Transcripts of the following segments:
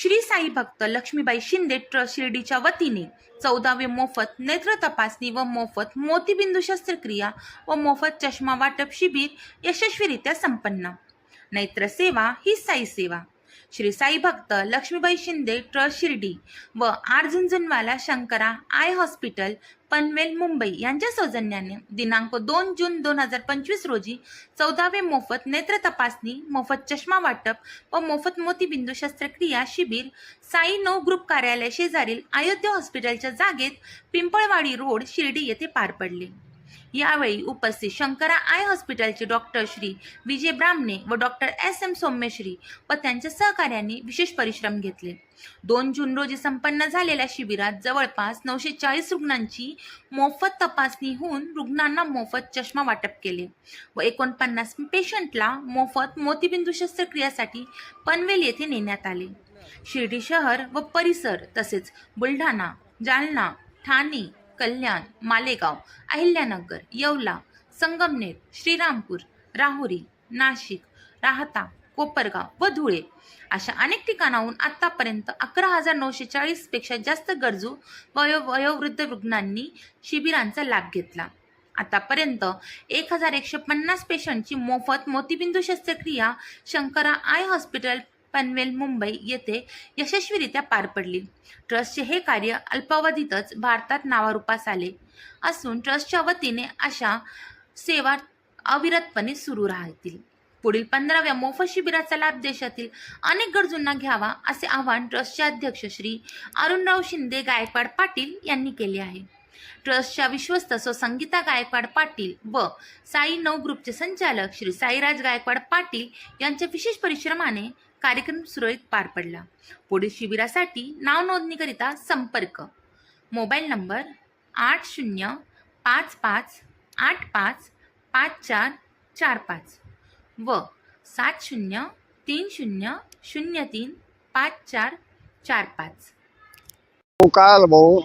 श्री साई भक्त लक्ष्मीबाई शिंदे ट्रस्ट शिर्डीच्या वतीने चौदावे मोफत नेत्र तपासणी व मोफत मोतीबिंदू शस्त्रक्रिया व मोफत चष्मा वाटप शिबिर यशस्वीरित्या संपन्न. नेत्र सेवा ही साई सेवा. श्री साई भक्त लक्ष्मीबाई शिंदे ट्रस्ट शिर्डी व R Jhunjhunwala Sankara eye hospital Panvel Mumbai यांच्या सौजन्याने दिनांक दोन जून दोन हजार पंचवीस रोजी चौदावे मोफत नेत्र तपासणी मोफत चष्मा वाटप व मोफत मोतीबिंदू शस्त्रक्रिया शिबिर साई नऊ ग्रुप कार्यालय शेजारील अयोध्या हॉस्पिटलच्या जागेत पिंपळवाडी रोड शिर्डी येथे पार पडले. यावेळी उपस्थित शंकरा आय हॉस्पिटलचे डॉक्टर श्री विजय ब्राह्मणे व डॉक्टर एस एम सौम्यश्री व त्यांच्या सहकार्यांनी विशेष परिश्रम घेतले. दोन जून रोजी संपन्न झालेल्या शिबिरात जवळपास नऊशे चाळीस रुग्णांची मोफत तपासणी होऊन रुग्णांना मोफत चष्मा वाटप केले व एकोणपन्नास पेशंटला मोफत मोतीबिंदू शस्त्रक्रियासाठी पनवेल येथे नेण्यात आले. शिर्डी शहर व परिसर तसेच बुलढाणा जालना ठाणे कल्याण मालेगाव अहिल्यानगर येवला संगमनेर श्रीरामपूर राहुरी नाशिक राहता कोपरगाव व धुळे अशा अनेक ठिकाणाहून आतापर्यंत अकरा हजार नऊशे चाळीसपेक्षा जास्त गरजू वयो वयोवृद्ध रुग्णांनी शिबिरांचा लाभ घेतला. आतापर्यंत एक हजार एकशे पन्नास पेशंटची मोफत मोतीबिंदू शस्त्रक्रिया शंकरा आय हॉस्पिटल पनवेल मुंबई येथे यशस्वीरित्या पार पडली. ट्रस्टचे हे कार्य अल्पावधीतच भारतात नावारूपास आले असून ट्रस्टच्या वतीने अशा सेवा अविरतपणे सुरू राहतील. पुढील पंधराव्या मोफत शिबिराचा लाभ देशातील अनेक गरजूंना घ्यावा असे आवाहन ट्रस्टचे अध्यक्ष श्री अरुणराव शिंदे गायकवाड पाटील यांनी केले आहे. ट्रस्टच्या विश्वस्त सो संगीता गायकवाड पाटील व साई नऊ ग्रुपचे संचालक श्री साईराज गायकवाड पाटील यांच्या विशेष परिश्रमाने कार्यक्रम सुरळीत पार पडला. पुढील शिबिरासाठी नाव नोंदणीकरिता संपर्क. मोबाईल नंबर आठ शून्य पाच पाच आठ पाच पाच चार चार पाच व सात शून्य तीन शून्य शून्य तीन पाच चार चार पाच. हो काय आलं भाऊ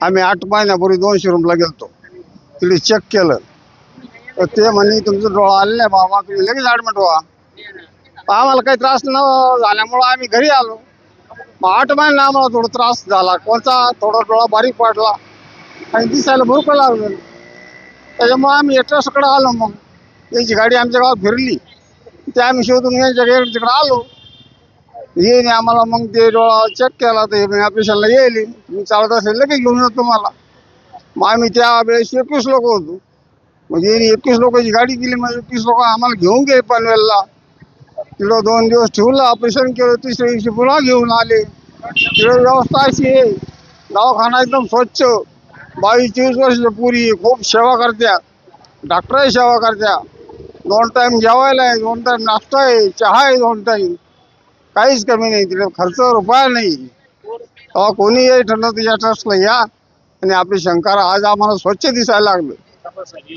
आम्ही आठ महिन्यापूर्वी दोनशे रूमला गेलतो. तिथे चेक केलं. तर ते म्हणे तुमचं डोळा आले नाही बाबा तुम्ही लगेच ॲडमिट व्हा. आम्हाला काही त्रास न झाल्यामुळं आम्ही घरी आलो. मग आठ महिन्याला आम्हाला थोडा त्रास झाला. कोणता थोडा डोळा बारीक पडला. आणि दिसायला भरपूर लागलं. त्याच्यामुळे आम्ही एट्रसकडे आलो मग. त्यांची गाडी आमच्या गावात फिरली. ते आम्ही शोधून यांच्या गाडी तिकडे आलो. येईन आम्हाला मग ते डोळा चेक केला. तर ऑपरेशनला येईल. मी चालत असेल लगेच घेऊन येतो तुम्हाला. मग आम्ही त्या वेळेस एकवीस लोक होतो. म्हणजे एकवीस लोकांची गाडी दिली. मग एकवीस लोक आम्हाला घेऊन गेले पनवेलला. तिकडं दोन दिवस ठेवलं ऑपरेशन केलं तिसऱ्या दिवशी पुन्हा घेऊन आले. तिकडं व्यवस्था अशी आहे. दवाखाना एकदम स्वच्छ. बावीस चोवीस वर्ष पुरी खूप सेवा करत्या. डॉक्टरही सेवा करत्या. दोन टाईम जेवायला आहे दोन टाईम नाश्ता आहे चहा आहे दोन टाईम काहीच कमी नाही तिकडे खर्च रुपया नाही. तेव्हा कोणी येई ठरलं तुझ्या ट्रस्टला या. आणि आपली शंकर आज आम्हाला स्वच्छ दिसायला लागलं.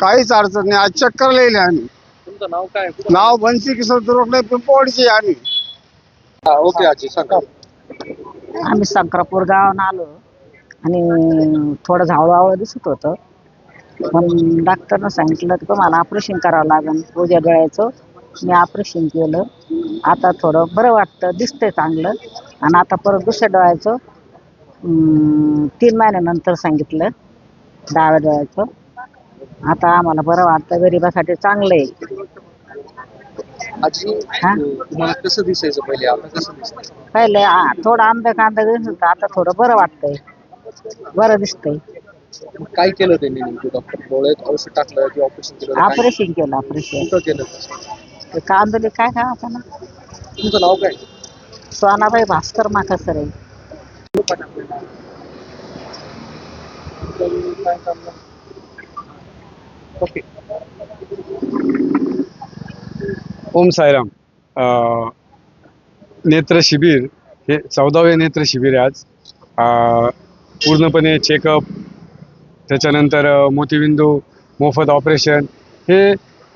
काहीच अडचण नाही. आज चक्कर लिहिले आम्ही तुमचं नाव काय कुठं? नाव बनसी किशोर दुरोकडे पिंपवाडीचे आम्ही हा, ओके आजी सांगा. आम्ही संक्रापूर गावानं आलो आणि थोडं झावळावळ दिसत होतं. पण डॉक्टरनं सांगितलं की तुम्हाला ऑपरेशन करावं लागेल उद्या डोळ्याचं मी ऑपरेशन केलं. आता थोडं बरं वाटतं दिसतंय चांगलं. आणि आता परत दुसऱ्या डोळ्याचं अं, तीन महिन्यानंतर सांगितलं डाव्या डोळ्याचं. आता आम्हाला बरं वाटतं गरिबासाठी चांगलं आहे. आजी हा? तुम्हाला कसं दिसायचं पहिले? आता कसं दिसतंय? पहिले आ, थोडं आंबे कांदा दिसत होतं. आता थोडं बरं वाटतंय. बरं दिसतंय. काय केलं त्यांनी नेमकं? डॉक्टर डोळ्यात औषध टाकलं की ऑपरेशन केलं? काय? ऑपरेशन केलं ऑपरेशन कुठं केलं? कांदोली काय काय आता ना? तुमचं नाव काय? सोनाबाई भास्कर माकासर. आहे ओके. ओम सायराम नेत्र शिबिर हे चौदावे नेत्र शिबिर आहे आज. पूर्णपणे चेकअप त्याच्यानंतर मोतीबिंदू मोफत ऑपरेशन हे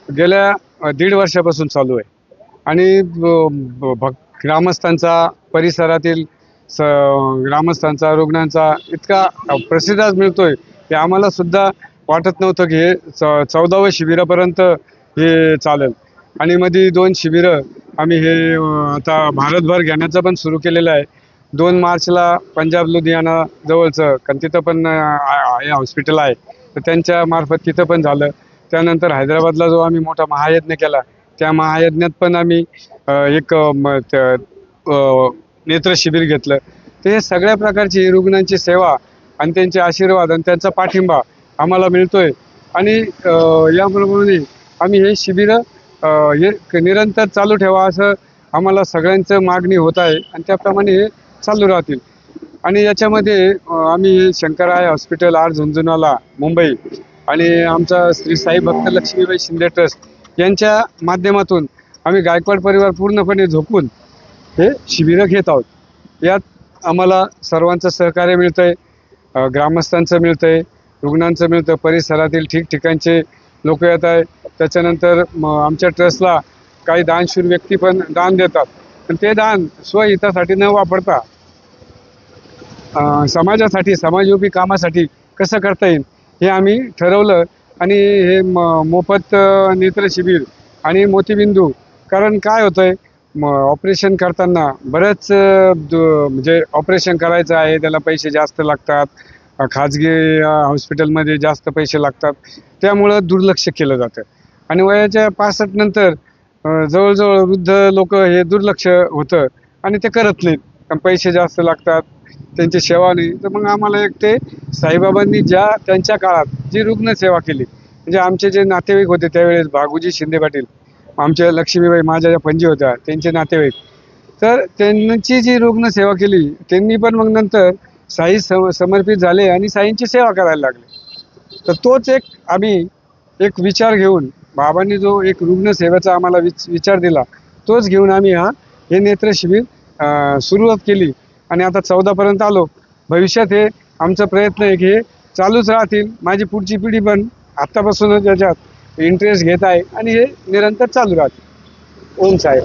गेल्या दीड वर्षापासून चालू आहे. आणि भक् ग्रामस्थांचा परिसरातील स ग्रामस्थांचा रुग्णांचा इतका प्रसिद्धाच मिळतो आहे की आम्हाला सुद्धा वाटत नव्हतं की हे च चौदाव्या शिबिरापर्यंत हे चालेल. आणि मध्ये दोन शिबिरं आम्ही हे आता भारतभर घेण्याचं पण सुरू केलेलं आहे. दोन मार्चला पंजाब लुधियाना जवळचं कारण तिथं पण हॉस्पिटल आहे. तर त्यांच्या मार्फत तिथं पण झालं. त्यानंतर हैदराबादला जो आम्ही मोठा महायज्ञ केला त्या महायज्ञात पण आम्ही एक म- नेत्र शिबिर घेतलं. तर हे सगळ्या प्रकारची रुग्णांची सेवा आणि त्यांचे आशीर्वाद आणि त्यांचा पाठिंबा आम्हाला मिळतोय. आणि याप्रमाणे आम्ही हे शिबिरं हे निरंतर चालू ठेवा असं आम्हाला सगळ्यांचं मागणी होत आहे आणि त्याप्रमाणे हे चालू राहतील. आणि याच्यामध्ये आम्ही शंकराय हॉस्पिटल आर झुंझुनाला मुंबई आणि आमचा श्री साई भक्त लक्ष्मीबाई शिंदे ट्रस्ट यांच्या माध्यमातून आम्ही गायकवाड परिवार पूर्णपणे झोपून हे शिबिरं घेत आहोत. यात आम्हाला सर्वांचं सहकार्य मिळतंय आहे ग्रामस्थांचं मिळतंय रुग्णांचं मिळतं परिसरातील ठिकठिकाणचे लोक येत आहे. त्याच्यानंतर म, आमच्या ट्रस्टला काही दानशूर व्यक्ती पण दान देतात. पण ते दान स्वहितासाठी न वापरता समाजासाठी समाजयोगी कामासाठी कसं करता येईल हे आम्ही ठरवलं. आणि हे म मोफत नेत्र शिबिर आणि मोतीबिंदू कारण काय होतंय म ऑपरेशन करताना बरंच म्हणजे ऑपरेशन करायचं आहे त्याला पैसे जास्त लागतात. खाजगी हॉस्पिटलमध्ये जास्त पैसे लागतात. त्यामुळं दुर्लक्ष केलं जातं. आणि वयाच्या पासष्ट नंतर जवळजवळ वृद्ध लोक हे दुर्लक्ष होतं आणि ते करत नाहीत. कारण पैसे जास्त लागतात त्यांची सेवा नाही. तर मग आम्हाला एक ते साईबाबांनी ज्या त्यांच्या काळात जी रुग्णसेवा केली म्हणजे आमचे जे नातेवाईक होते त्यावेळेस भागूजी शिंदे पाटील आमच्या लक्ष्मीबाई माझ्या ज्या पणजी होत्या त्यांचे नातेवाईक. तर त्यांची जी रुग्णसेवा केली त्यांनी पण मग नंतर साई सम समर्पित झाले आणि साईंची सेवा करायला लागले. तर तोच एक आम्ही एक विचार घेऊन बाबांनी जो एक रुग्णसेवेचा आम्हाला विच विचार दिला तोच घेऊन आम्ही हा हे नेत्र शिबिर सुरुवात केली. आणि आता चौदापर्यंत आलो. भविष्यात हे आमचा प्रयत्न आहे की हे चालूच राहतील. माझी पुढची पिढी पण आत्तापासूनच याच्यात इंटरेस्ट घेत आहे आणि हे निरंतर चालू राहतील. ओम साहेब